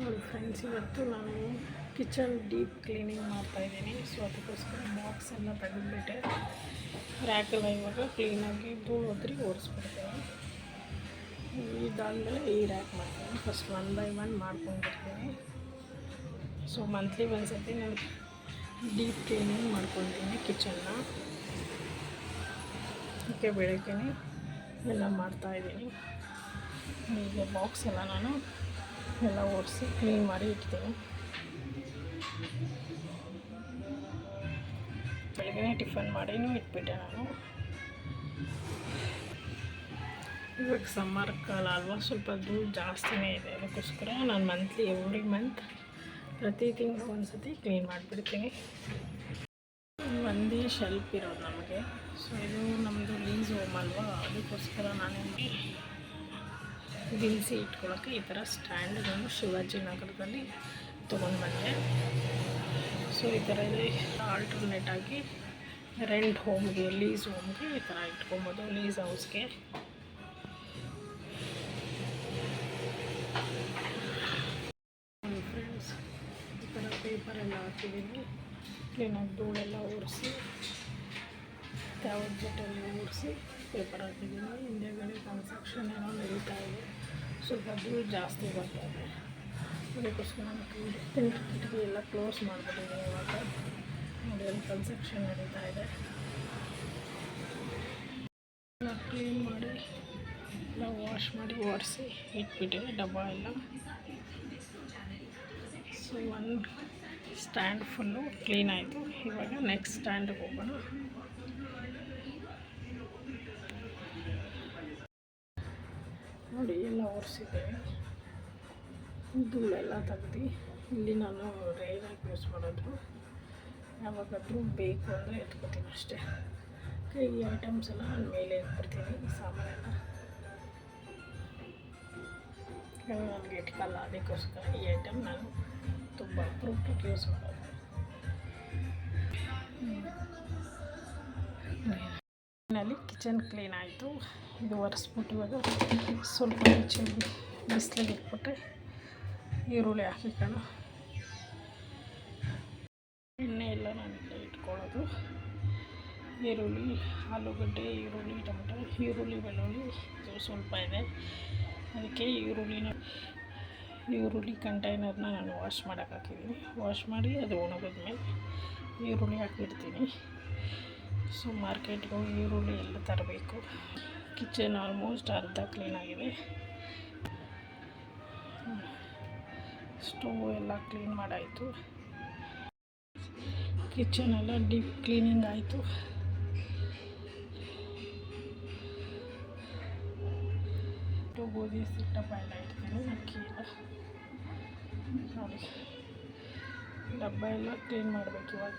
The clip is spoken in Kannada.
ನೋಡಿ ಫ್ರೆಂಡ್ಸ್ ಇವತ್ತು ನಾನು ಕಿಚನ್ ಡೀಪ್ ಕ್ಲೀನಿಂಗ್ ಮಾಡ್ತಾಯಿದ್ದೀನಿ ಸೊ ಅದಕ್ಕೋಸ್ಕರ ಬಾಕ್ಸ್ ಎಲ್ಲ ತೆಗೆದುಬಿಟ್ಟೆ ರ್ಯಾಕೆಲ್ಲ ಇವಾಗ ಕ್ಲೀನಾಗಿ ಧೂಳು ಹೋದ್ರಿ ಓಡಿಸ್ಬಿಡ್ತೇವೆ ಇದಾದಮೇಲೆ ಈ ರ್ಯಾಕ್ ಮಾಡ್ತೀನಿ. ಫಸ್ಟ್ ಒನ್ ಬೈ ಒನ್ ಮಾಡ್ಕೊಂಡಿರ್ತೀನಿ. ಸೊ ಮಂತ್ಲಿ ಒಂದ್ಸತಿ ನಾನು ಡೀಪ್ ಕ್ಲೀನಿಂಗ್ ಮಾಡ್ಕೊತೀನಿ ಕಿಚನ್ನ ಅದಕ್ಕೆ ಬೆಳಗ್ಗೆ ಎಲ್ಲ ಮಾಡ್ತಾಯಿದ್ದೀನಿ ಈಗ ಬಾಕ್ಸ್ ಎಲ್ಲ ನಾನು ಎಲ್ಲ ಒರೆಸಿ ಕ್ಲೀನ್ ಮಾಡಿ ಇಡ್ತೀನಿ ಬೆಳಗ್ಗೆ ಟಿಫನ್ ಮಾಡಿನೂ ಇಟ್ಬಿಟ್ಟೆ ನಾನು. ಇವಾಗ ಸಮ್ಮರ್ ಕಾಲ ಅಲ್ವಾ, ಸ್ವಲ್ಪ ಧೂಳು ಜಾಸ್ತಿನೇ ಇದೆ. ಅದಕ್ಕೋಸ್ಕರ ನಾನು ಮಂತ್ಲಿ ಎವ್ರಿ ಮಂತ್ ಪ್ರತಿ ತಿಂಗಳು ಒಂದು ಸತಿ ಕ್ಲೀನ್ ಮಾಡಿಬಿಡ್ತೀನಿ. ಒಂದೇ ಶೆಲ್ಫ್ ಇರೋದು ನಮಗೆ. ಸೊ ಇದು ನಮ್ಮದು ಲೀಸ್ ಹೋಮ್ ಅಲ್ವಾ, ಅದಕ್ಕೋಸ್ಕರ ನಾನೇನು ದಿನಸಿ ಇಟ್ಕೊಳ್ಳೋಕ್ಕೆ ಈ ಥರ ಸ್ಟ್ಯಾಂಡ್ ನಾನು ಶಿವಾಜಿನಗರದಲ್ಲಿ ತೊಗೊಂಡು ಬಂದೆ. ಸೊ ಈ ಥರ ಆಲ್ಟರ್ನೇಟ್ ಆಗಿ ರೆಂಟ್ ಹೋಮ್ಗೆ ಲೀಸ್ ಹೋಮ್ಗೆ ಈ ಥರ ಇಟ್ಕೊಬೋದು ಲೀಸ್ ಹೌಸ್ಗೆ ಫ್ರೆಂಡ್ಸ್ ಈ ಥರ ಪೇಪರ್ ಎಲ್ಲ ಹಾಕಿದ್ದೀನಿ ಕ್ಲೀನಾಗಿ ಧೂಳೆಲ್ಲ ಒರೆಸಿ ಯಾವ್ದು ಜೊತೆಯಲ್ಲಿ ಒರೆಸಿ. ಪೇಪರ್ ಹಾಕಿದ್ದೀನಿ ಹಿಂದೆಗಡೆ ಕನ್ಸ್ಟ್ರಕ್ಷನ್ ಏನೋ ನಡೀತಾ ಇದೆ. ಸ್ವಲ್ಪ ಧೂಳು ಜಾಸ್ತಿ ಬರ್ತಾ ಇದೆ. ಅದಕ್ಕೋಸ್ಕರ ನಾನು ಕಿಟಕಿ ಕಿಟಕಿ ಎಲ್ಲ ಕ್ಲೋಸ್ ಮಾಡಿಬಿಟ್ಟಿದ್ದೀನಿ ಇವಾಗ. ಅಲ್ಲಿ ಕನ್ಸ್ಟ್ರಕ್ಷನ್ ನಡೀತಾ ಇದೆ. ಕ್ಲೀನ್ ಮಾಡಿ, ಎಲ್ಲ ವಾಶ್ ಮಾಡಿ, ಒರೆಸಿ ಇಟ್ಬಿಟ್ಟಿದೆ ಡಬ್ಬ ಎಲ್ಲ. ಸೊ ಒಂದು ಸ್ಟ್ಯಾಂಡ್ ಫುಲ್ಲು ಕ್ಲೀನ್ ಆಯಿತು. ಇವಾಗ ನೆಕ್ಸ್ಟ್ ಸ್ಟ್ಯಾಂಡಿಗೆ ಹೋಗೋಣ. ನೋಡಿ, ಎಲ್ಲ ಒರೆಸಿದ್ದೇವೆ ಧೂಳೆಲ್ಲ ತೆಗ್ದು ಇಲ್ಲಿ ನಾನು ರೇರಾಗಿ ಯೂಸ್ ಮಾಡೋದು. ಯಾವಾಗಾದರೂ ಬೇಕು ಅಂದರೆ ಎತ್ಕೋತೀನಿ ಅಷ್ಟೇ. ಕೈ ಐಟಮ್ಸ್ ಎಲ್ಲ ನಾನು ಮೇಲೆ ಎತ್ಬಿಡ್ತೀನಿ ಸಾಮಾನೆಲ್ಲ. ನನಗೆ ಇಟ್ಕಲ್ಲ, ಅದಕ್ಕೋಸ್ಕರ ಈ ಐಟಮ್ ನಾನು ತುಂಬ ಅಪ್ರೂಪಕ್ಕೆ ಯೂಸ್ ಮಾಡೋದು. ನಲ್ಲಿ ಕಿಚನ್ ಕ್ಲೀನ್ ಆಯಿತು. ಇದು ಒರೆಸ್ಬಿಟ್ಟು ಇವಾಗ ಸ್ವಲ್ಪ ಹೆಚ್ಚು ಬಿಸಿಲಿಗೆ ಇಟ್ಬಿಟ್ರೆ ಈರುಳ್ಳಿ ಹಾಕಿಕೊಂಡು ಎಣ್ಣೆ ಎಲ್ಲ ನಾನಿಲ್ಲ ಇಟ್ಕೊಳ್ಳೋದು. ಈರುಳ್ಳಿ, ಆಲೂಗಡ್ಡೆ, ಈರುಳ್ಳಿ, ಟೊಮೆಟೊ, ಈರುಳ್ಳಿ, ಬೆಳ್ಳುಳ್ಳಿ, ಇದು ಸ್ವಲ್ಪ ಇದೆ. ಅದಕ್ಕೆ ಈರುಳ್ಳಿನ, ಈರುಳ್ಳಿ ಕಂಟೈನರ್ನ ನಾನು ವಾಶ್ ಮಾಡೋಕೆ ಹಾಕಿದ್ದೀನಿ. ವಾಶ್ ಮಾಡಿ ಅದು ಒಣಗಿದ್ಮೇಲೆ ಈರುಳ್ಳಿ ಹಾಕಿಡ್ತೀನಿ. ಸೊ ಮಾರ್ಕೆಟ್ಗೆ ಹೋಗಿ ಈರುಳ್ಳಿ ಎಲ್ಲ ತರಬೇಕು. ಕಿಚನ್ ಆಲ್ಮೋಸ್ಟ್ ಅರ್ಧ ಕ್ಲೀನಾಗಿದೆ ಸ್ಟೋವ್ ಎಲ್ಲ ಕ್ಲೀನ್ ಮಾಡಾಯಿತು. ಕಿಚನ್ ಎಲ್ಲ ಡೀಪ್ ಕ್ಲೀನಿಂಗ್ ಆಯಿತು. ಗೋಧಿ ಸಿಟ್ಟಪ್ಪ ಎಲ್ಲ ಇಡ್ತೀನಿ, ಅಕ್ಕಿ ಎಲ್ಲ. ಡಬ್ಬ ಎಲ್ಲ ಕ್ಲೀನ್ ಮಾಡಬೇಕು ಇವಾಗ.